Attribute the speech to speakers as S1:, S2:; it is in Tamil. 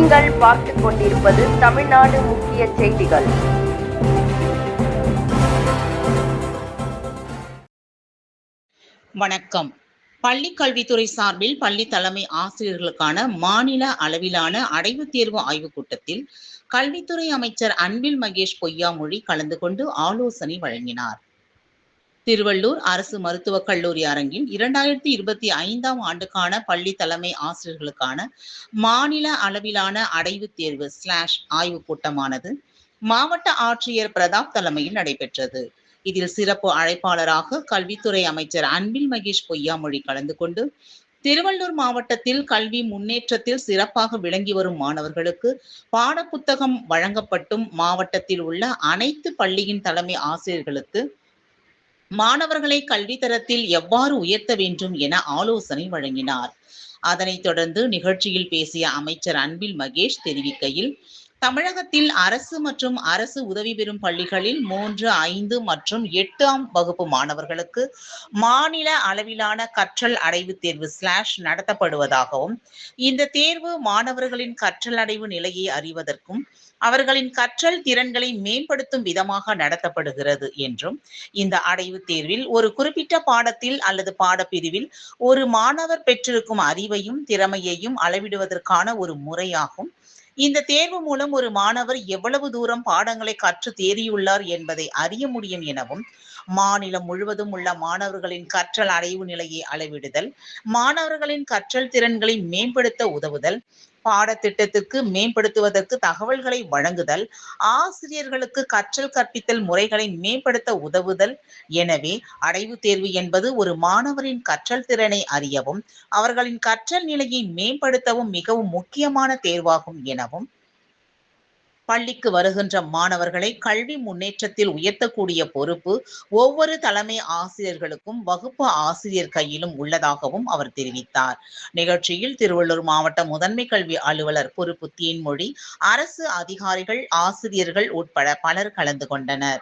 S1: நீங்கள் பார்த்துக் கொண்டிருப்பது தமிழ்நாடு முக்கிய செய்திகள்.
S2: வணக்கம். பள்ளி கல்வித்துறை சார்பில் பள்ளி தலைமை ஆசிரியர்களுக்கான மாநில அளவிலான அடைவுத் தேர்வு ஆய்வுக் கூட்டத்தில் கல்வித்துறை அமைச்சர் அன்பில் மகேஷ் பொய்யாமொழி கலந்து கொண்டு ஆலோசனை வழங்கினார். திருவள்ளூர் அரசு மருத்துவக் கல்லூரி அரங்கில் இரண்டாயிரத்தி இருபத்தி ஐந்தாம் ஆண்டுக்கான பள்ளி தலைமை ஆசிரியர்களுக்கான மாநில அளவிலான அடைவுத் தேர்வு ஸ்லாஷ் ஆய்வுக் கூட்டமானது மாவட்ட ஆட்சியர் பிரதாப் தலைமையில் நடைபெற்றது. இதில் சிறப்பு அழைப்பாளராக கல்வித்துறை அமைச்சர் அன்பில் மகேஷ் பொய்யாமொழி கலந்து கொண்டு திருவள்ளூர் மாவட்டத்தில் கல்வி முன்னேற்றத்தில் சிறப்பாக விளங்கி வரும் மாணவர்களுக்கு பாடப்புத்தகம் வழங்கப்பட்டும் மாவட்டத்தில் உள்ள அனைத்து பள்ளியின் தலைமை ஆசிரியர்களுக்கு மாணவர்களை கல்வி தரத்தில் எவ்வாறு உயர்த்த வேண்டும் என ஆலோசனை வழங்கினார். அதனைத் தொடர்ந்து நிகழ்ச்சியில் பேசிய அமைச்சர் அன்பில் மகேஷ் தெரிவிக்கையில் தமிழகத்தில் அரசு மற்றும் அரசு உதவி பெறும் பள்ளிகளில் மூன்று ஐந்து மற்றும் எட்டாம் வகுப்பு மாணவர்களுக்கு மாநில அளவிலான கற்றல் அடைவு தேர்வு ஸ்லாஷ் நடத்தப்படுவதாகவும் இந்த தேர்வு மாணவர்களின் கற்றல் அடைவு நிலையை அறிவதற்கும் அவர்களின் கற்றல் திறன்களை மேம்படுத்தும் விதமாக நடத்தப்படுகிறது என்றும் இந்த அடைவு தேர்வில் ஒரு குறிப்பிட்ட பாடத்தில் அல்லது பாடப்பிரிவில் ஒரு மாணவர் பெற்றிருக்கும் அறிவையும் திறமையையும் அளவிடுவதற்கான ஒரு முறையாகும். இந்த தேர்வு மூலம் ஒரு மாணவர் எவ்வளவு தூரம் பாடங்களை கற்று தேறியுள்ளார் என்பதை அறிய முடியும் எனவும் மாநிலம் முழுவதும் உள்ள மாணவர்களின் கற்றல் அடைவு நிலையை அளவிடுதல் மாணவர்களின் கற்றல் திறன்களை மேம்படுத்த உதவுதல் பாடத்திட்டத்திற்கு மேம்படுத்துவதற்கு தகவல்களை வழங்குதல் ஆசிரியர்களுக்கு கற்றல் கற்பித்தல் முறைகளை மேம்படுத்த உதவுதல். எனவே அடைவு தேர்வு என்பது ஒரு மாணவரின் கற்றல் திறனை அறியவும் அவர்களின் கற்றல் நிலையை மேம்படுத்தவும் மிகவும் முக்கியமான தேர்வாகும் எனவும் பள்ளிக்கு வருகின்ற மாணவர்களை கல்வி முன்னேற்றத்தில் உயர்த்தக்கூடிய பொறுப்பு ஒவ்வொரு தலைமை ஆசிரியர்களுக்கும் வகுப்பு ஆசிரியர் கையிலும் உள்ளதாகவும் அவர் தெரிவித்தார். நிகழ்ச்சியில் திருவள்ளூர் மாவட்ட முதன்மை கல்வி அலுவலர் பொறுப்பு தேன்மொழி அரசு அதிகாரிகள் ஆசிரியர்கள் உட்பட பலர் கலந்து கொண்டனர்.